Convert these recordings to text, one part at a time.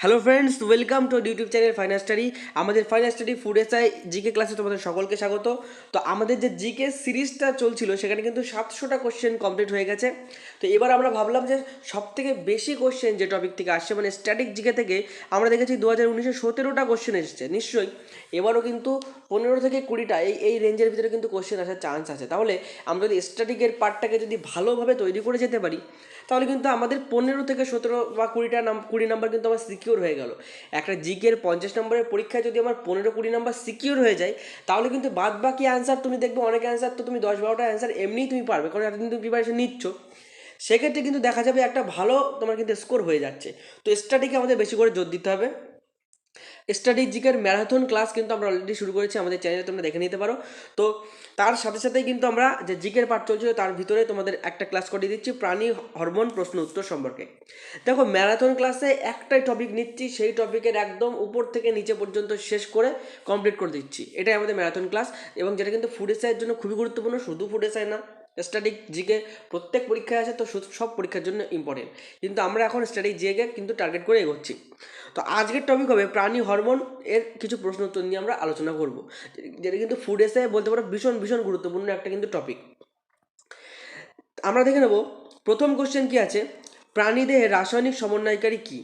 Hello friends welcome to YouTube channel final study আমাদের final study food SI GK ক্লাসে তোমাদের সকলকে স্বাগত। তো আমাদের যে জিকে সিরিজটা চলছিল, সেখানে কিন্তু সাতশোটা কোশ্চেন কমপ্লিট হয়ে গেছে। তো এবার আমরা ভাবলাম যে সব থেকে বেশি কোশ্চেন যে টপিক থেকে আসছে মানে স্ট্যাটিক জিকে থেকে, আমরা দেখেছি দু হাজার উনিশে সতেরোটা কোশ্চেন এসেছে, নিশ্চয়ই। এবারও কিন্তু পনেরো থেকে কুড়িটা, এই এই রেঞ্জের ভিতরে কিন্তু কোশ্চেন আসার চান্স আছে। তাহলে আমরা যদি স্ট্যাটিকের পার্টটাকে যদি ভালোভাবে তৈরি করে যেতে পারি তাহলে কিন্তু আমাদের পনেরো থেকে সতেরো বা কুড়িটা নাম, কুড়ি নাম্বার কিন্তু আমার সিকিউর হয়ে গেল। একটা জিকের পঞ্চাশ নম্বরের পরীক্ষায় যদি আমার পনেরো কুড়ি নাম্বার সিকিউর হয়ে যায়, তাহলে কিন্তু বাদ বাকি অ্যান্সার তুমি দেখবে, অনেক অ্যান্সার তো তুমি দশ বারোটা অ্যান্সার এমনিই তুমি পারবে, কারণ এতদিন তুমি প্রিপারেশন নিচ্ছ। সেক্ষেত্রে কিন্তু দেখা যাবে একটা ভালো তোমার কিন্তু স্কোর হয়ে যাচ্ছে। তো স্টাডিকে আমাদের বেশি করে জোর দিতে হবে। স্ট্র্যাটেজিকের ম্যারাথন ক্লাস কিন্তু আমরা অলরেডি শুরু করেছি, আমাদের চ্যানেলে তোমরা দেখে নিতে পারো। তো তার সাথে সাথেই কিন্তু আমরা যে জিকের পাঠ চলছিল, তার ভিতরে তোমাদের একটা ক্লাস করিয়ে দিচ্ছি, প্রাণী হরমোন প্রশ্ন উত্তর সম্পর্কে। দেখো, ম্যারাথন ক্লাসে একটাই টপিক নিচ্ছি, সেই টপিকের একদম উপর থেকে নিচে পর্যন্ত শেষ করে কমপ্লিট করে দিচ্ছি। এটাই আমাদের ম্যারাথন ক্লাস এবং যেটা কিন্তু ফুড এসআইয়ের জন্য খুবই গুরুত্বপূর্ণ, শুধু ফুড এসআই না। স্ট্যাটিক জিকে প্রত্যেক পরীক্ষায় আছে, তো সব পরীক্ষার জন্য ইম্পর্টেন্ট কিন্তু আমরা এখন স্ট্যাটিক জিকে কিন্তু টার্গেট করে এগোচ্ছি। তো আজকের টপিক হবে প্রাণী হরমোন এর কিছু প্রশ্ন উত্তর নিয়ে আমরা আলোচনা করব। যেটা কিন্তু ফুড এসে বলতে পারো ভীষণ ভীষণ গুরুত্বপূর্ণ একটা কিন্তু টপিক আমরা দেখে নেব, প্রথম কোশ্চেন কি আছে? প্রাণীদেহের রাসায়নিক সমন্বয়কারী কী?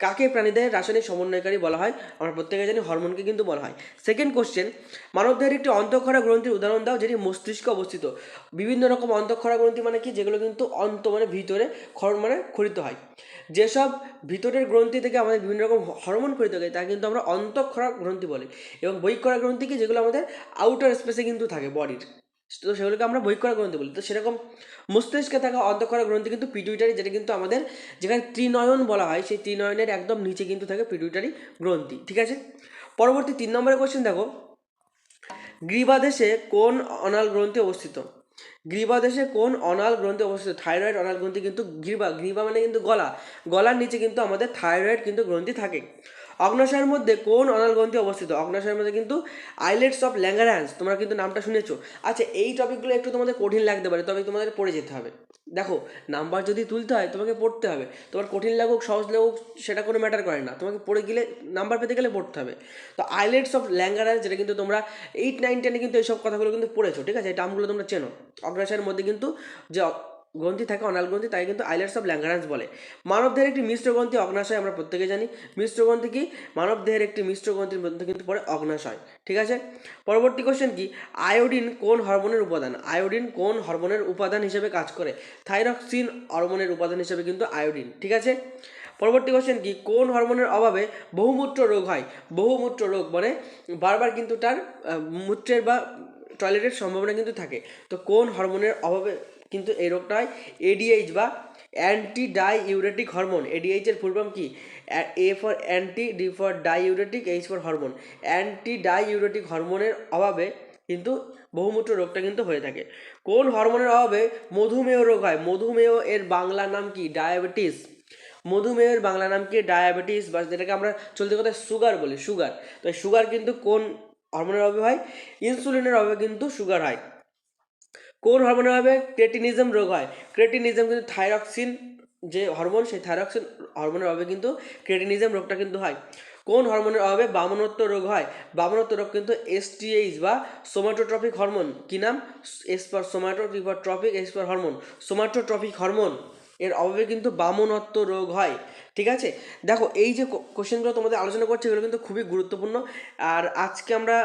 কাকে প্রাণীদেহের রাসায়নিক সমন্বয়কারী বলা হয়? আমরা প্রত্যেকে জানি হরমোনকে কিন্তু বলা হয়। সেকেন্ড কোশ্চেন মানবদেহের একটি অন্তঃক্ষরা গ্রন্থির উদাহরণ দাও যেটি মস্তিষ্কে অবস্থিত। বিভিন্ন রকম অন্তঃক্ষরা গ্রন্থি মানে কি? যেগুলো কিন্তু অন্ত মানে ভিতরে খর মানে খরিত হয়। যেসব ভিতরের গ্রন্থি থেকে আমাদের বিভিন্ন রকম হরমোন খরিত হয়, তা কিন্তু আমরা অন্তঃক্ষরা গ্রন্থি বলি। এবং বৈক্ষরা গ্রন্থি কি? যেগুলো আমাদের আউটার স্পেসে কিন্তু থাকে বডির তো সেগুলোকে আমরা বৈক্ষরা গ্রন্থি বলি। তো সেরকম মস্তিষ্কে থাকা অন্তঃক্ষরা গ্রন্থি কিন্তু পিটুইটারি যেটা কিন্তু আমাদের যেখানে ত্রিনয়ন বলা হয়, সেই ত্রিনয়নের একদম নিচে কিন্তু থাকে পিটুইটারি গ্রন্থি। ঠিক আছে? পরবর্তী তিন নম্বরের কোশ্চেন দেখো। গ্রীবাদেশে কোন অনাল গ্রন্থি অবস্থিত? গ্রীবাদেশে কোন অনাল গ্রন্থি অবস্থিত? থাইরয়েড অনাল গ্রন্থি কিন্তু গ্রীবা গ্রীবা মানে কিন্তু গলা। গলার নিচে কিন্তু আমাদের থাইরয়েড কিন্তু গ্রন্থি থাকে। অগ্নাশয়ের মধ্যে কোন অনাল গ্রন্থি অবস্থিত? অগ্নাশয়ের মধ্যে কিন্তু আইলেটস অফ ল্যাঙ্গারান্স তোমরা কিন্তু নামটা শুনেছো। আচ্ছা এই টপিকগুলো একটু তোমাদের কঠিন লাগতে পারে, তবে তোমাদের পড়ে যেতে হবে। দেখো নাম্বার যদি তুলতে হয়, তোমাকে পড়তে হবে। তোমার কঠিন লাগুক, সহজ লাগুক, সেটা কোনো ম্যাটার করে না। তোমাকে পড়ে গেলে নাম্বার পেতে গেলে পড়তে হবে। তো আইলেটস অফ ল্যাঙ্গারান্স যেটা কিন্তু তোমরা এইট নাইন টেনে কিন্তু এইসব কথাগুলো কিন্তু পড়েছো, ঠিক আছে? এই টার্মগুলো তোমরা চেনো। অগ্নাশয়ের মধ্যে কিন্তু যে গ্রন্থি থাকে, অনাল গ্রন্থি তাই কিন্তু আইলেটস অফ ল্যাঙ্গারান্স বলে। মানবদেহের একটি মিশ্র গ্রন্থি অগ্নাশয়, আমরা প্রত্যেকে জানি। মিশ্র গ্রন্থি কি? মানবদেহের একটি মিশ্র গ্রন্থির মধ্যে কিন্তু পড়ে অগ্নাশয়। ঠিক আছে? পরবর্তী কোশ্চেন কি? আয়োডিন কোন হরমোনের উপাদান? আয়োডিন কোন হরমোনের উপাদান হিসেবে কাজ করে? থাইরক্সিন হরমোনের উপাদান হিসেবে কিন্তু আয়োডিন। ঠিক আছে? পরবর্তী কোশ্চেন কি? কোন হরমোনের অভাবে বহুমূত্র রোগ হয়? বহুমূত্র রোগ মানে বারবার কিন্তু তার মূত্রের বা টয়লেটের সম্ভাবনা কিন্তু থাকে। তো কোন হরমোনের অভাবে কিন্তু এই রোগটা হয় এডিএইচ বা anti diuretic hormone ADH এর ফুল ফর্ম কি? A for anti D for diuretic H for hormone anti diuretic হরমোনের অভাবে কিন্তু বহুমূত্র রোগটা কিন্তু হয়ে থাকে। কোন হরমোনের অভাবে মধুমেহ রোগ হয়? মধুমেহ এর বাংলা নাম কি? ডায়াবেটিস মধুমেহের বাংলা নাম কি? ডায়াবেটিস বা যেটাকে আমরা চলতে কথা সুগার বলি সুগার তো সুগার কিন্তু কোন হরমোনের অভাবে হয়? ইনসুলিনের অভাবে কিন্তু সুগার হয়। কোন হরমোনের অভাবে ক্রেটিনিজম রোগ হয়? ক্রেটিনিজম কিন্তু থাইরক্সিন যে হরমোন সেই থাইরক্সিন হরমোনের অভাবে কিন্তু ক্রেটিনিজম রোগটা কিন্তু হয়। কোন হরমোনের অভাবে বামনত্ব রোগ হয়? বামনত্ব রোগ কিন্তু এসটিএইচ বা সোমাটোট্রপিক হরমোন কি নাম? এসপার for somato T for tropic S for hormone somatotropic hormone এর অভাবে কিন্তু বামনত্ব রোগ হয়। ঠিক আছে? দেখো, এই যে কোশ্চেনগুলো তোমাদের আলোচনা করছে, এগুলো কিন্তু খুবই গুরুত্বপূর্ণ। আর আজকে আমরা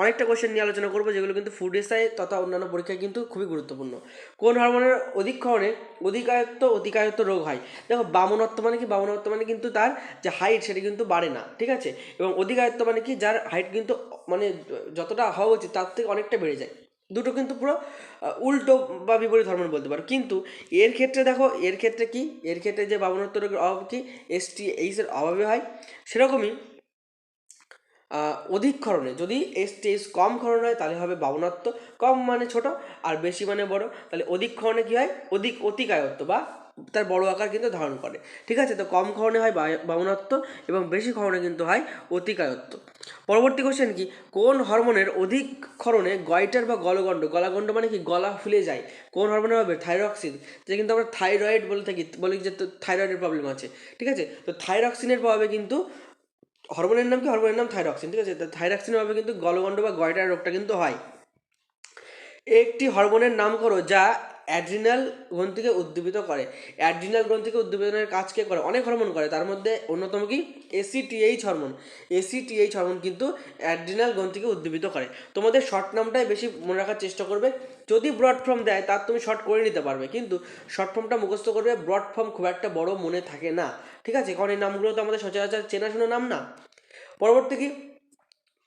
অনেকটা কোয়েশ্চেন নিয়ে আলোচনা করব, যেগুলো কিন্তু ফুড এসআই তথা অন্যান্য পরীক্ষায় কিন্তু খুবই গুরুত্বপূর্ণ। কোন হরমোনের অধিক্ষরণে অধিকায়ত্ত, অতিকায়ত্ত রোগ হয়? দেখো, বামনত্ব মানে কি? বামনত্ব মানে কিন্তু তার যে হাইট সেটা কিন্তু বাড়ে না, ঠিক আছে? এবং অধিকায়ত্ত মানে কি? যার হাইট কিন্তু মানে যতটা হওয়া উচিত তার থেকে অনেকটা বেড়ে যায়। দুটো কিন্তু পুরো উল্টো বা বিপরীত হরমোন বলতে পারো। কিন্তু এর ক্ষেত্রে দেখো, এর ক্ষেত্রে কি? এর ক্ষেত্রে যে বামনত্ব রোগের অভাব কি? এসটি এইচের অভাবে হয়। সেরকমই অধিকক্ষরণে যদি এস টেস কম ক্ষরণ হয়, তাহলে হবে বাবনত্ব কম মানে ছোট, আর বেশি মানে বড়। তাহলে অধিকক্ষরণে কী হয়? অধিক অতিকায়ত্ব বা তার বড় আকার কিন্তু ধারণ করে। ঠিক আছে? তো কম ক্ষরণে হয় বামনত্ব এবং বেশি ক্ষরণে কিন্তু হয় অতিকায়ত্ব পরবর্তী কোশ্চেন কি? কোন হরমোনের অধিক ক্ষরণে গয়টার বা গলগণ্ড, গলাগণ্ড মানে কি? গলা ফুলে যায়। কোন হরমোনের হবে? থাইরক্সিন যে কিন্তু আমরা থাইরয়েড বলে থাকি, বলি যে তো থাইরয়েডের প্রবলেম আছে। ঠিক আছে? তো থাইরক্সিনের প্রভাবে কিন্তু হরমোনের নাম কি? হরমোনের নাম থাইরক্সিন ঠিক আছে? থাইরক্সিনের প্রভাবে কিন্তু গলগণ্ড বা গয়টার রোগটা কিন্তু হয়। একটি হরমোনের নাম করো যা অ্যাড্রিনাল গ্রন্থিকে উদ্দীপিত করে। অ্যাড্রিনাল গ্রন্থিকে উদ্দীপনের কাজ কে করে? অনেক হরমোন করে। তার মধ্যে অন্যতম কি? ACTH hormone. এসিটিএইচ হরমোন কিন্তু অ্যাড্রিনাল গ্রন্থিকে উদ্দীপিত করে। তোমাদের শর্ট নামটাই বেশি মনে রাখার চেষ্টা করবে। যদি ব্রড ফর্ম দেয়, তার তুমি শর্ট করে নিতে পারবে। কিন্তু শর্ট ফর্মটা মুখস্থ করবে ব্রড ফর্ম খুব একটা বড় মনে থাকে না। ঠিক আছে? কারণ এই নামগুলো তো আমাদের সচরাচর চেনাশোনা নাম না। পরবর্তী কি?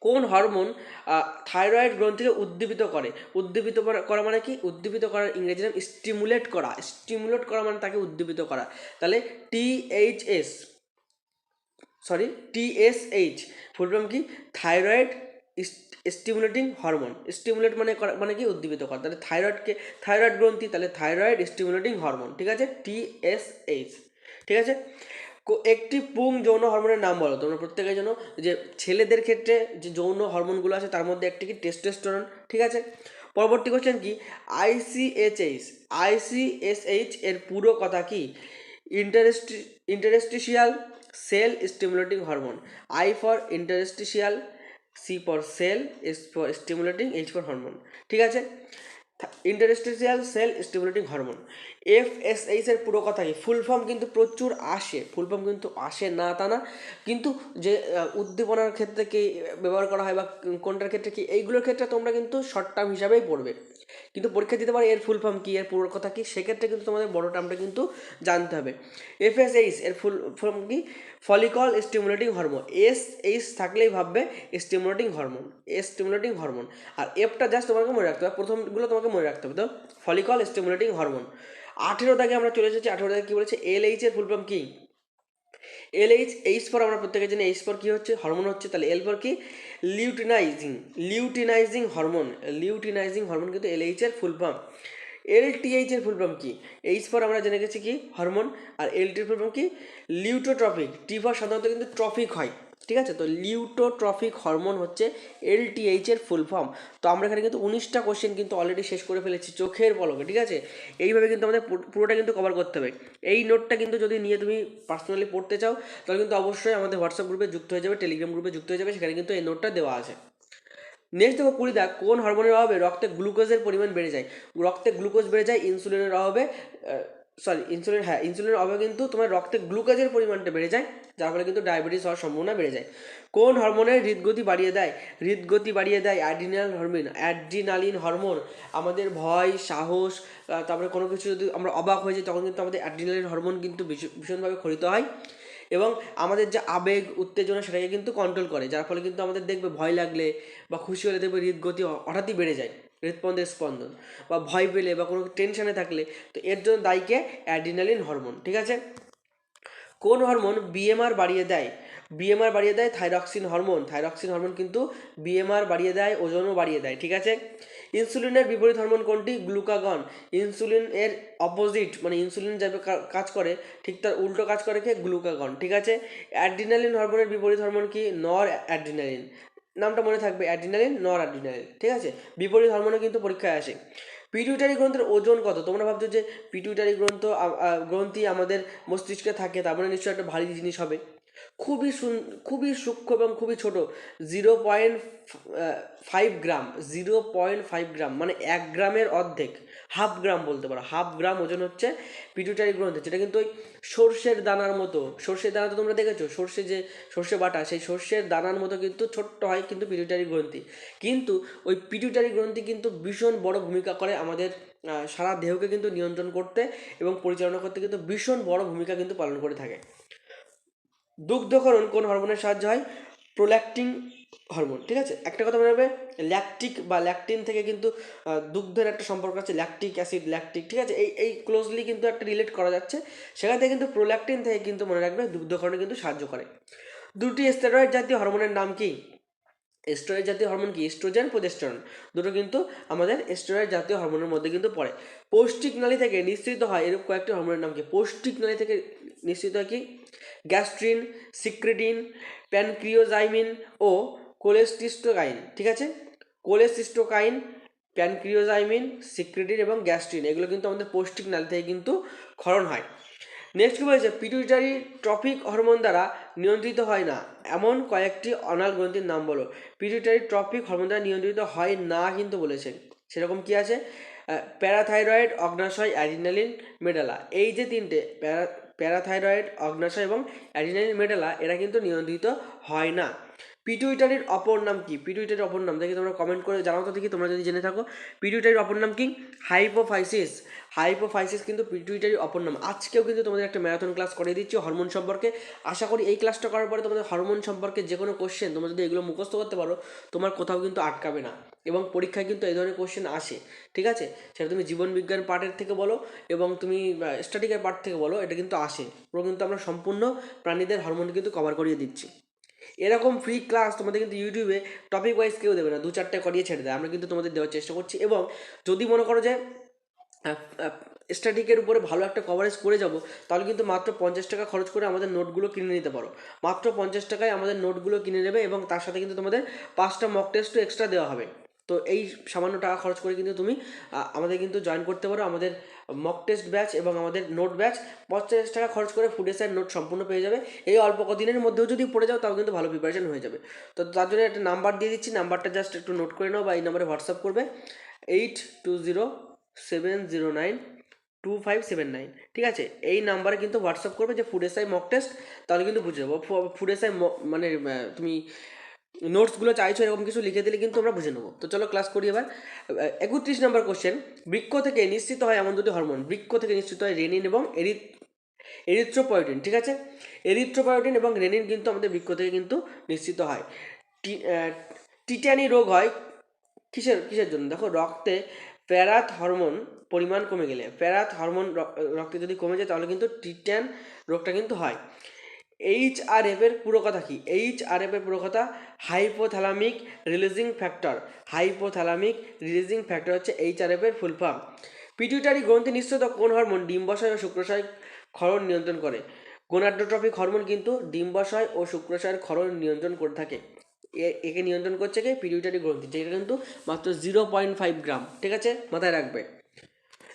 কোন হরমোন থাইরয়েড গ্রন্থিকে উদ্দীপিত করে? উদ্দীপিত করা- মানে কি? উদ্দীপিত করার ইংরেজি নাম স্টিমুলেট করা। স্টিমুলেট করা মানে তাকে উদ্দীপিত করা। তাহলে THS sorry TSH full form কি? থাইরয়েড স্টিমুলেটিং হরমোন স্টিমুলেট মানে মানে কি? উদ্দীপিত করা। তাহলে থাইরয়েডকে থাইরয়েড গ্রন্থি, তাহলে থাইরয়েড স্টিমুলেটিং হরমোন ঠিক আছে? টিএসএইচ ঠিক আছে? একটি পুং যৌন হরমোনের নাম বলো। তোমরা প্রত্যেকের জন্য যে ছেলেদের ক্ষেত্রে যে যৌন হরমোনগুলো আছে, তার মধ্যে একটি কি? টেস্টোস্টেরন ঠিক আছে? পরবর্তী কোশ্চেন কি? আইসিএইচএইচ আইসিএসএইচ এর পুরো কথা কি? Intersti interstitial cell stimulating hormone I for interstitial C for cell S for stimulating H for hormone ঠিক আছে? Interstitial cell stimulating hormone F S H এর পুরো কথা কি? ফুল ফর্ম কিন্তু প্রচুর আসে। ফুল ফর্ম কিন্তু আসে না তা না। কিন্তু যে উদ্দীপনার ক্ষেত্রে কি ব্যবহার করা হয় বা কোনটার ক্ষেত্রে কি, এইগুলোর ক্ষেত্রে তোমরা কিন্তু শর্ট টার্ম হিসাবেই পড়বে। কিন্তু পরীক্ষা দিতে পারে এর ফুল ফর্ম কি, এর পুরো কথা কি, সেক্ষেত্রে কিন্তু তোমাদের বড় টার্মটা কিন্তু জানতে হবে। এফ এস এইচ এর ফুল ফর্ম কি? Follicle stimulating hormone S H থাকলেই ভাববে স্টিমুলেটিং হরমোন স্টিমুলেটিং হরমোন আর এফটা জাস্ট তোমাকে মনে রাখতে হবে, প্রথমগুলো তোমাকে মনে রাখতে হবে। তো ফলিকল স্টিমুলেটিং হরমোন আঠেরো দাগে আমরা চলে এসেছি, আঠেরো দাগে কী বলেছে? এল এইচ এর ফুল ফর্ম কি? এল এইচ এইচ পর আমরা প্রত্যেকে জানি এইচ পর কী হচ্ছে? হরমোন হচ্ছে, তাহলে এল পর কি? Luteinizing luteinizing hormone luteinizing hormone কিন্তু এল এইচের ফুল ফর্ম এল টিএইচ এর ফুল ফর্ম কি? এইচ পর আমরা জেনে গেছি কি? হরমোন আর এল টির ফুল ফর্ম কি? লিউটোট্রফিক টি ফর সাধারণত কিন্তু ট্রফিক হয়। ঠিক আছে? তো লিউটোট্রফিক হরমোন হচ্ছে এলটিএইচ এর ফুল ফর্ম তো আমরা এখানে কিন্তু উনিশটা কোশ্চেন কিন্তু অলরেডি শেষ করে ফেলেছি চোখের পলকে, ঠিক আছে? এইভাবে কিন্তু আমাদের পুরোটা কিন্তু কভার করতে হবে। এই নোটটা কিন্তু যদি নিয়ে তুমি পার্সোনালি পড়তে চাও, তাহলে কিন্তু অবশ্যই আমাদের হোয়াটসঅ্যাপ গ্রুপে যুক্ত হয়ে যাবে টেলিগ্রাম গ্রুপে যুক্ত হয়ে যাবে, সেখানে কিন্তু এই নোটটা দেওয়া আছে। নেক্সট দেখো, কুড়ি দাগ, কোন হরমোনের অভাবে রক্তে গ্লুকোজের পরিমাণ বেড়ে যায়? রক্তে গ্লুকোজ বেড়ে যায় ইনসুলিনের অভাবে সরি ইনসুলিন হ্যাঁ ইনসুলিনের অভাবে কিন্তু তোমার রক্তে গ্লুকোজের পরিমাণটা বেড়ে যায়, যার ফলে কিন্তু ডায়াবেটিস হওয়ার সম্ভাবনা বেড়ে যায়। কোন হরমোনের হৃদগতি বাড়িয়ে দেয়? হৃদগতি বাড়িয়ে দেয় অ্যাড্রিনাল হরমোন অ্যাড্রিনালিন হরমোন আমাদের ভয়, সাহস তারপরে কোনো কিছু যদি আমরা অবাক হয়ে যাই, তখন কিন্তু আমাদের অ্যাড্রিনালিন হরমোন কিন্তু ভীষণভাবে ক্ষরিত হয়। এবং আমাদের যে আবেগ, উত্তেজনা, সেটাকে কিন্তু কন্ট্রোল করে, যার ফলে কিন্তু আমাদের দেখবে ভয় লাগলে বা খুশি হলে দেখবে হৃদগতি হঠাৎই বেড়ে যায়। হৃদপন্দের স্পন্দন বা ভয় পেলে বা কোনো টেনশনে থাকলে, তো এর জন্য দায়ীকে অ্যাড্রিনালিন হরমোন ঠিক আছে? কোন হরমোন বিএমআর বাড়িয়ে দেয়। বিএমআর বাড়িয়ে দেয় থাইরক্সিন হরমোন থাইরক্সিন হরমোন কিন্তু বিএমআর বাড়িয়ে দেয়, ওজনও বাড়িয়ে দেয়, ঠিক আছে? ইনসুলিনের বিপরীত হরমোন কোনটি? গ্লুকাগন ইনসুলিন এর অপোজিট মানে ইনসুলিন যেভাবে কা- কাজ করে, ঠিক তার উল্টো কাজ করে কে? গ্লুকাগন ঠিক আছে? অ্যাড্রিনালিন হরমোনের বিপরীত হরমোন কি? নর অ্যাড্রিনালিন নামটা মনে থাকবে অ্যাড্রিনালিন, নর অ্যাড্রিনালিন, ঠিক আছে? বিপরীত হরমোনও কিন্তু পরীক্ষায় আসে। পিটুইটারি গ্রন্থের ওজন কত? তোমরা ভাবছ যে পিটুইটারি গ্রন্থ গ্রন্থি আমাদের মস্তিষ্কে থাকে, তার মানে নিশ্চয়ই একটা ভারী জিনিস হবে। খুবই সুন, খুবই সূক্ষ্ম এবং খুবই ছোট zero point five gram zero point five gram মানে এক গ্রামের অর্ধেক। হাফ গ্রাম বলতে পারো। হাফ গ্রাম ওজন হচ্ছে পিটুটারি গ্রন্থি যেটা কিন্তু ওই সর্ষের দানার মতো। সর্ষের দানা তো তোমরা দেখেছ? সর্ষে যে সর্ষে বাটা, সেই সর্ষের দানার মতো কিন্তু ছোট্ট হয় কিন্তু পিটুইটারি গ্রন্থি কিন্তু ওই পিটুইটারি গ্রন্থি কিন্তু ভীষণ বড় ভূমিকা করে আমাদের সারা দেহকে কিন্তু নিয়ন্ত্রণ করতে এবং পরিচালনা করতে কিন্তু ভীষণ বড় ভূমিকা কিন্তু পালন করে থাকে। দুগ্ধকরণ কোন হরমোনের সাহায্য হয়? প্রোল্যাক্টিং হরমোন, ঠিক আছে? একটা কথা মনে রাখবে ল্যাকটিক বা ল্যাকটিন থেকে কিন্তু দুগ্ধের একটা সম্পর্ক আছে ল্যাকটিক অ্যাসিড ল্যাকটিক ঠিক আছে? এই এই ক্লোজলি কিন্তু একটা রিলেট করা যাচ্ছে। সেখান থেকে কিন্তু প্রোল্যাকটিন থেকে কিন্তু মনে রাখবে দুগ্ধকরণে কিন্তু সাহায্য করে। দুটি স্টেরয়েড জাতীয় হরমোনের নাম কি? এস্ট্রয়েড জাতীয় হরমোন কি? Oestrogen progesterone. দুটো কিন্তু আমাদের এস্ট্রয়েড জাতীয় হরমোনের মধ্যে কিন্তু পড়ে। পৌষ্টিক নালী থেকে নিঃসৃত হয় এরকম কয়েকটি হরমোনের নাম কি? পৌষ্টিক নালী থেকে নিঃসৃত হয় কি? গ্যাস্ট্রিন, সিক্রেটিন, প্যানক্রিওজাইমিন ও কোলেস্টিস্টোকাইন। ঠিক আছে? কোলেস্টিস্টোকাইন, প্যানক্রিওজাইমিন, সিক্রেটিন এবং গ্যাস্ট্রিন, এগুলো কিন্তু আমাদের পৌষ্টিক নালী থেকে কিন্তু ক্ষরণ হয়। নেক্সট কি বলেছে পিটুইটারি ট্রপিক হরমোন দ্বারা নিয়ন্ত্রিত হয় না। এমন কয়েকটি অনাল গ্রন্থির নাম বলো। পিটুইটারি ট্রপিক হরমোন দ্বারা নিয়ন্ত্রিত হয় না কিন্তু বলেছে। সেরকম কি আছে? প্যারাথাইরয়েড অগ্নাশয় অ্যাডিনালিন মেডালা এই যে তিনটে, প্যারা, প্যারাথাইরয়েড, অগ্নাশয় এবং অ্যাডিনালিন মেডালা এরা কিন্তু নিয়ন্ত্রিত হয় না। পিটুইটারির অপর নাম কি? পিটুইটারির অপর নাম। দেখি তোমরা কমেন্ট করে জানাও তো দেখি, তোমরা যদি জেনে থাকো। পিটুইটারির অপর নাম কি? হাইপোফাইসিস হাইপোফাইসিস কিন্তু পিটুইটারির অপর নাম। আজকেও কিন্তু তোমাদের একটা ম্যারাথন ক্লাস করে দিচ্ছি হরমোন সম্পর্কে। আশা করি এই ক্লাসটা করার পরে তোমাদের হরমোন সম্পর্কে যে কোনো কোশ্চেন তোমরা যদি এগুলো মুখস্থ করতে পারো, তোমার কোথাও কিন্তু আটকাবে না। এবং পরীক্ষায় কিন্তু এই ধরনের কোশ্চেন আসে। ঠিক আছে? সেটা তুমি জীবন বিজ্ঞান পার্টের থেকে বলো এবং তুমি স্ট্যাটিকের পার্ট থেকে বলো, এটা কিন্তু আসে। পুরো কিন্তু আমরা সম্পূর্ণ প্রাণীদের হরমোন কিন্তু কভার করিয়ে দিচ্ছি। এরকম ফ্রি ক্লাস তোমাদের কিন্তু ইউটিউবে টপিক ওয়াইজ কেউ দেবে না। দু চারটে করিয়ে ছেড়ে দেয়। আমরা কিন্তু তোমাদের দেওয়ার চেষ্টা করছি এবং যদি মনে করো যে স্ট্যাটিকের উপরে ভালো একটা কভারেজ করে যাব, তাহলে কিন্তু মাত্র পঞ্চাশ টাকা খরচ করে আমাদের নোটগুলো কিনে নিতে পারো। মাত্র পঞ্চাশ টাকায় আমাদের নোটগুলো কিনে নেবে এবং তার সাথে কিন্তু তোমাদের পাঁচটা মক টেস্টও এক্সট্রা দেওয়া হবে। তো এই সামান্য টাকা খরচ করে কিন্তু তুমি আমাদের কিন্তু জয়েন করতে পারো আমাদের মক টেস্ট ব্যাচ এবং আমাদের নোট ব্যাচ পঞ্চাশ টাকা খরচ করে ফুড এসআই নোট সম্পূর্ণ পেয়ে যাবে। এই অল্প কদিনের মধ্যেও যদি পড়ে যাও, তাও কিন্তু ভালো প্রিপারেশন হয়ে যাবে। তো তার জন্য একটা নাম্বার দিয়ে দিচ্ছি। নাম্বারটা জাস্ট একটু নোট করে নাও বা এই নাম্বারে হোয়াটসঅ্যাপ করবে। Eight two zero seven zero nine two five seven nine ঠিক আছে? এই নাম্বারে কিন্তু হোয়াটসঅ্যাপ করবে যে ফুড এসআই মক টেস্ট তাহলে কিন্তু বুঝে যাব। ফুড এসআই মানে তুমি নোটসগুলো চাইছো, এরকম কিছু লিখে দিলে কিন্তু আমরা বুঝে নেব। তো চলো ক্লাস করি এবার। একত্রিশ নম্বর কোশ্চেন বৃক্ষ থেকে নিশ্চিত হয় এমন দুটি হরমোন বৃক্ষ থেকে নিশ্চিত হয় রেনিন এবং এরিথ এরিথ্রোপয়োটিন ঠিক আছে? এরিথ্রোপয়োটিন এবং রেনিন কিন্তু আমাদের বৃক্ষ থেকে কিন্তু নিশ্চিত হয়। টিটানি রোগ হয় কিসের কিসের জন্য? দেখো, রক্তে প্যারাথ হরমোন পরিমাণ কমে গেলে প্যারাথ হরমোন রক্তে যদি কমে যায় তাহলে কিন্তু টিট্যান রোগটা কিন্তু হয়। এইচ আর এফ এর পুরো কথা কি? এইচ আর এফ এর পুরো কথা hypothalamic releasing factor hypothalamic releasing factor হচ্ছে এইচ আর এফ এর ফুল ফর্ম পিটুইটারি গ্রন্থি নিশ্চিত কোন হরমোন ডিম্বাশয় ও শুক্রাশয় ক্ষরণ নিয়ন্ত্রণ করে। গোনাড্রোট্রপিক হরমোন কিন্তু ডিম্বাশয় ও শুক্রাশয়ের ক্ষরণ নিয়ন্ত্রণ করে থাকে। একে নিয়ন্ত্রণ করছে কি? পিটুইটারি গ্রন্থি, যেটা কিন্তু মাত্র জিরো পয়েন্ট ফাইভ গ্রাম ঠিক আছে? মাথায় রাখবে।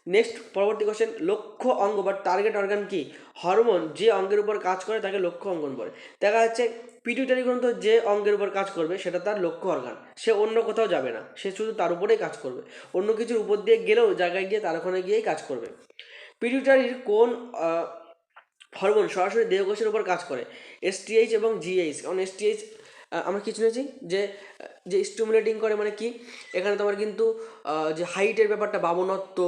নেক্সট পরবর্তী কোশ্চেন লক্ষ্য অঙ্গ বা টার্গেট অর্গান কি? হরমোন যে অঙ্গের উপর কাজ করে, তাকে লক্ষ্য অঙ্গন বলে। দেখা যাচ্ছে পিটুইটারি গ্রন্থ যে অঙ্গের উপর কাজ করবে, সেটা তার লক্ষ্য অর্গান সে অন্য কোথাও যাবে না, সে শুধু তার উপরেই কাজ করবে। অন্য কিছুর উপর দিয়ে গেলেও জায়গায় গিয়ে তার ওখানে গিয়েই কাজ করবে। পিটুইটারির কোন হরমোন সরাসরি দেহকোষের উপর কাজ করে? এসটিএইচ এবং জিএইচ কারণ এসটিএইচ আমরা কিছু শুনেছি? যে যে স্টিমুলেটিং করে মানে কি? এখানে তোমার কিন্তু যে হাইটের ব্যাপারটা, বামনত্ব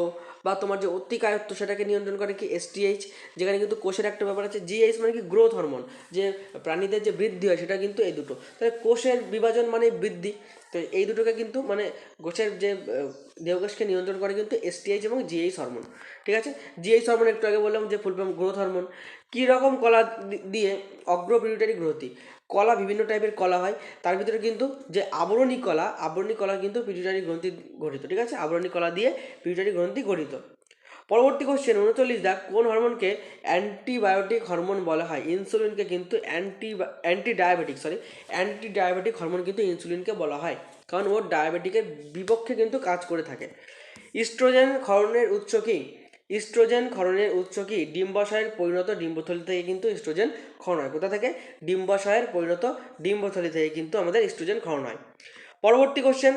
বা তোমার যে অতিকায়ত্ব সেটাকে নিয়ন্ত্রণ করে কি এসটিএইচ যেখানে কিন্তু কোষের একটা ব্যাপার আছে জিএইচ মানে কি গ্রোথ হরমোন যে প্রাণীদের যে বৃদ্ধি হয় সেটা কিন্তু এই দুটো। তাহলে কোষের বিভাজন মানে বৃদ্ধি। তো এই দুটোকে কিন্তু মানে কোষের যে দেহকোষকে নিয়ন্ত্রণ করে কিন্তু এসটিএইচ এবং জিএইচ হরমোন ঠিক আছে? জিএইচ হরমোন একটু আগে বললাম যে ফুল গ্রোথ হরমোন কী রকম কলা দিয়ে অগ্রপিউটারি গ্রোথি কলা বিভিন্ন টাইপের কলা হয়, তার ভিতরে কিন্তু যে আবরণী কলা আবরণী কলা কিন্তু পিটুইটারি গ্রন্থি গঠিত, ঠিক আছে? আবরণী কলা দিয়ে পিটুইটারি গ্রন্থি গঠিত। পরবর্তী কোশ্চেন উনচল্লিশ দাগ, কোন হরমোনকে অ্যান্টিবায়োটিক হরমোন বলা হয়? ইনসুলিনকে কিন্তু anti anti diabetic sorry anti diabetic hormone কিন্তু ইনসুলিনকে বলা হয়, কারণ ওর ডায়াবেটিকের বিপক্ষে কিন্তু কাজ করে থাকে। ইস্ট্রোজেন ক্ষরণের উৎস কী? ইস্ট্রোজেন ক্ষরণের উৎস কি? ডিম্বাশয়ের পরিণত ডিম্বথলি থেকে কিন্তু ইস্ট্রোজেন ক্ষরণ হয়। কোথা থেকে? ডিম্বাশয়ের পরিণত ডিম্বথলি থেকে কিন্তু আমাদের ইস্ট্রোজেন ক্ষরণ হয়। পরবর্তী কোশ্চেন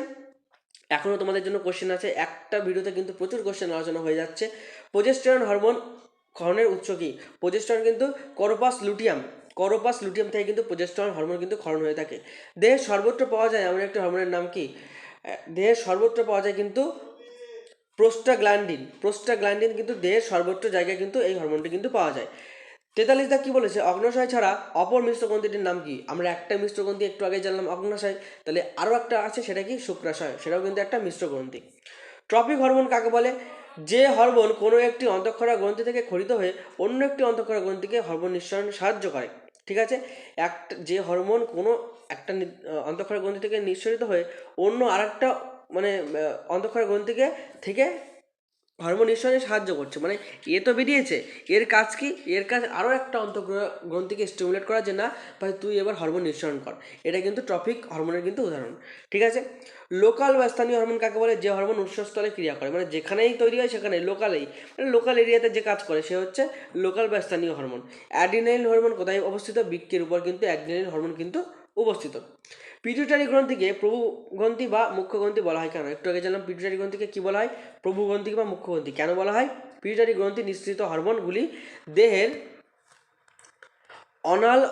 এখনও তোমাদের জন্য কোশ্চেন আছে। একটা ভিডিওতে কিন্তু প্রচুর কোশ্চেন আলোচনা হয়ে যাচ্ছে। প্রোজেস্টেরন হরমোন ক্ষরণের উৎস কি? প্রোজেস্টেরন কিন্তু করোপাস লুটিয়াম করোপাস লুটিয়াম থেকে কিন্তু প্রোজেস্টেরন হরমোন কিন্তু ক্ষরণ হয়ে থাকে। দেহের সর্বত্র পাওয়া যায় এমন একটা হরমোনের নাম কি? দেহের সর্বত্র পাওয়া যায় কিন্তু প্রোস্টাগ্ল্যান্ডিন। প্রোস্টাগ্ল্যান্ডিন কিন্তু দেহের সর্বোচ্চ জায়গায় কিন্তু এই হরমোনটি কিন্তু পাওয়া যায়। তেতাল্লিশ দা কী বলেছে? অগ্নাশয় ছাড়া অপর মিশ্রগ্রন্থিটির নাম কি? আমরা একটা মিশ্রগ্রন্থি একটু আগে জানলাম অগ্নাশয় তাহলে আরও একটা আছে, সেটা কি? শুক্রাশয়, সেটাও কিন্তু একটা মিশ্রগ্রন্থি। ট্রপিক হরমোন কাকে বলে? যে হরমোন কোনো একটি অন্তঃক্ষরা গ্রন্থি থেকে খরিত হয়ে অন্য একটি অন্তঃক্ষরা গ্রন্থিকে হরমোন নিঃসরণে সাহায্য করে। ঠিক আছে? একটা, যে হরমোন কোনো একটা অন্তঃক্ষরা গ্রন্থি থেকে নিঃসরিত হয়ে অন্য আরেকটা মানে অন্তঃক্ষরা গ্রন্থিকে থেকে হরমোন নিঃসরণে সাহায্য করছে। মানে এ তো বেরিয়েছে, এর কাজ কি? এর কাজ আরও একটা অন্তঃগ্রন্থিকে স্টিমুলেট করা যে না ভাই, তুই এবার হরমোন নিঃসরণ কর। এটা কিন্তু টপিক হরমোনের কিন্তু উদাহরণ। ঠিক আছে? লোকাল বা স্থানীয় হরমোন কাকে বলে? যে হরমোন উৎসস্থলে ক্রিয়া করে। মানে যেখানেই তৈরি হয়, সেখানে লোকালেই মানে লোকাল এরিয়াতে যে কাজ করে, সে হচ্ছে লোকাল বা স্থানীয় হরমোন অ্যাডিনাইল হরমোন কোথায় অবস্থিত? বৃক্ষের উপর কিন্তু অ্যাডিনাইল হরমোন কিন্তু উপস্থিত। পিটুটারি গ্রন্থিকে প্রভু গ্রন্থি বা মুখ্য গ্রন্থি বলা হয় কেন? একটু আগে জানলাম পিটুটারি গ্রন্থিকে কী বলা হয়? প্রভু গ্রন্থি বা মুখ্য গ্রন্থি কেন বলা হয়? পিটুটারি গ্রন্থি নিঃসৃত হরমোনগুলি দেহের অনাল,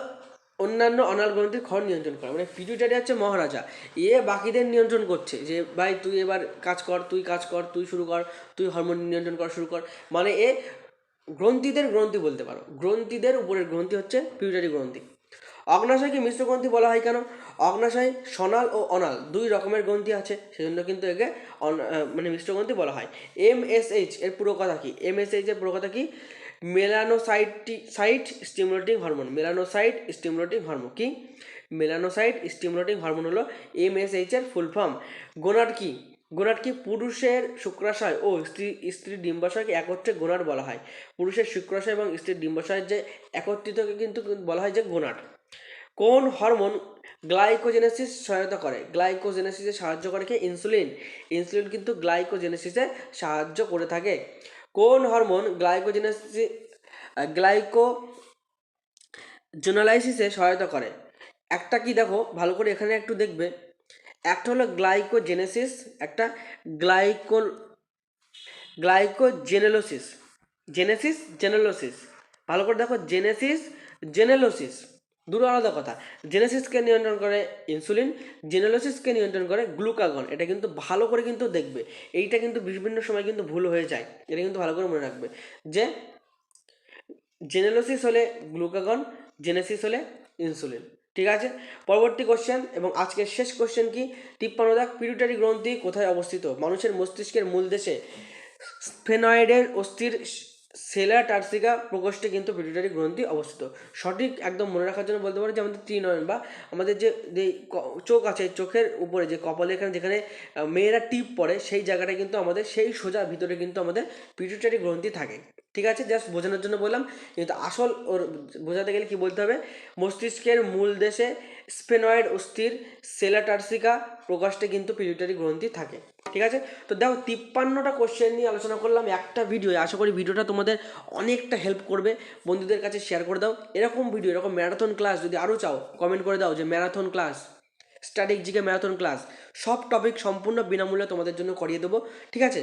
অন্যান্য অনাল গ্রন্থির খড় নিয়ন্ত্রণ করে। মানে পিটুইটারি হচ্ছে মহারাজা। এ বাকিদের নিয়ন্ত্রণ করছে যে, ভাই, তুই এবার কাজ কর, তুই কাজ কর, তুই শুরু কর, তুই হরমোন নিয়ন্ত্রণ করা শুরু কর। মানে এ গ্রন্থিদের গ্রন্থি বলতে পারো। গ্রন্থিদের উপরের গ্রন্থি হচ্ছে পিউটারি গ্রন্থি। অগ্নাশয়কে মিশ্র গ্রন্থি বলা হয় কেন? অগ্নাশয়, সনাল ও অনাল দুই রকমের গ্রন্থি আছে, সেজন্য কিন্তু একে মানে মিশ্র গ্রন্থি বলা হয়। এম এস এইচ এর পুরো কথা কি? এম এস এইচ এর পুরো কথা কি? Melanocyte stimulating hormone. Melanocyte stimulating hormone কি? মেলানোসাইট স্টিমুলেটিং হরমোন হলো এম এস এইচ এর ফুল ফর্ম। গোনাড কি? গোনাড কি? পুরুষের শুক্রাশয় ও স্ত্রী স্ত্রীর ডিম্বাশয়কে একত্রে গোনাড বলা হয়। পুরুষের শুক্রাশয় এবং স্ত্রীর ডিম্বাশয়ের যে একত্রিতকে কিন্তু বলা হয় যে গোনাড কোন হরমোন গ্লাইকোজেনেসিস সহায়তা করে? গ্লাইকোজেনেসিসে সাহায্য করে কি? ইনসুলিন। ইনসুলিন কিন্তু গ্লাইকোজেনেসিসে সাহায্য করে থাকে। কোন হরমোন গ্লাইকোজেনেসিস গ্লাইকো জোনালাইসিসে সহায়তা করে? একটা কি দেখো, ভালো করে এখানে একটু দেখবে। একটা হলো গ্লাইকোজেনেসিস, একটা গ্লাইকোল গ্লাইকোজেনেলোসিস। জেনেসিস, জেনেলোসিস। ভালো করে দেখো, জেনেসিস, জেনেলোসিস। দুটো আলাদা কথা। জেনেসিসকে নিয়ন্ত্রণ করে ইনসুলিন জেনেলোসিসকে নিয়ন্ত্রণ করে গ্লুকাগন এটা কিন্তু ভালো করে কিন্তু দেখবে। এইটা কিন্তু বিভিন্ন সময় কিন্তু ভুল হয়ে যায়। এটা কিন্তু ভালো করে মনে রাখবে। যে জেনেলোসিস হলে গ্লুকাগন জেনেসিস হলে ইনসুলিন ঠিক আছে? পরবর্তী কোশ্চেন এবং আজকের শেষ কোশ্চেন কি? তিপ্পান্ন দাগ পিটুটারি গ্রন্থি কোথায় অবস্থিত? মানুষের মস্তিষ্কের মূল দেশে স্ফেনয়েডের অস্থির সেলা, টার্সিকা প্রকোষ্ঠে কিন্তু পিটুটারি গ্রন্থি অবস্থিত। সঠিক একদম মনে রাখার জন্য বলতে পারি যে আমাদের ত্রিনয়ন বা আমাদের যে চোখ আছে, চোখের উপরে যে কপালে, এখানে যেখানে মেয়েরা টিপ পড়ে সেই জায়গাটা কিন্তু আমাদের সেই সোজা ভিতরে কিন্তু আমাদের পিটুটারি গ্রন্থি থাকে। ঠিক আছে? জাস্ট বোঝানোর জন্য বললাম। কিন্তু আসল ওর বোঝাতে গেলে কি বলতে হবে? মস্তিষ্কের মূল দেশে স্পেনয়েড অস্থির সেলাটার্সিকা প্রকাশে কিন্তু পিটুটারি গ্রন্থি থাকে। ঠিক আছে? তো দেখো, তিপ্পান্নটা কোশ্চেন নিয়ে আলোচনা করলাম, একটা ভিডিও আশা করি ভিডিওটা তোমাদের অনেকটা হেল্প করবে। বন্ধুদের কাছে শেয়ার করে দাও। এরকম ভিডিও এরকম ম্যারাথন ক্লাস যদি আরও চাও কমেন্ট করে দাও যে marathon class static GK marathon class সব টপিক সম্পূর্ণ বিনামূল্যে তোমাদের জন্য করিয়ে দেবো। ঠিক আছে?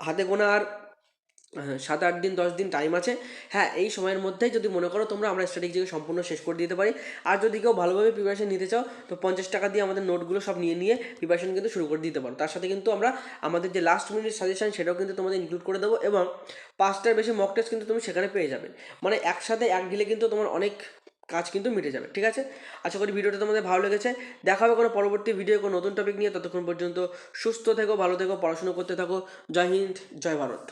হাতে গোনা আর সাত আট দিন, দশ দিন টাইম আছে। হ্যাঁ এই সময়ের মধ্যেই যদি মনে করো তোমরা আমরা স্ট্র্যাটেজিকে সম্পূর্ণ শেষ করে দিতে পারি। আর যদি কেউ ভালোভাবে প্রিপারেশন নিতে চাও, তো পঞ্চাশ টাকা দিয়ে আমাদের নোটগুলো সব নিয়ে নিয়ে প্রিপারেশন কিন্তু শুরু করে দিতে পারো। তার সাথে কিন্তু আমরা আমাদের যে লাস্ট মিনিট সাজেশন সেটাও কিন্তু তোমাদের ইনক্লুড করে দেবো এবং পাঁচটার বেশি মক টেস্ট কিন্তু তুমি সেখানে পেয়ে যাবে। মানে একসাথে এক ঢিলে কিন্তু তোমার অনেক কাজ কিন্তু মিটে যাবে, ঠিক আছে? আশা করি ভিডিওটা তোমাদের ভালো লেগেছে। দেখা হবে কোনো পরবর্তী ভিডিও কোনো নতুন টপিক নিয়ে। ততক্ষণ পর্যন্ত সুস্থ থেকো, ভালো থেকো, পড়াশুনো করতে থাকো। জয় হিন্দ, জয় ভারত।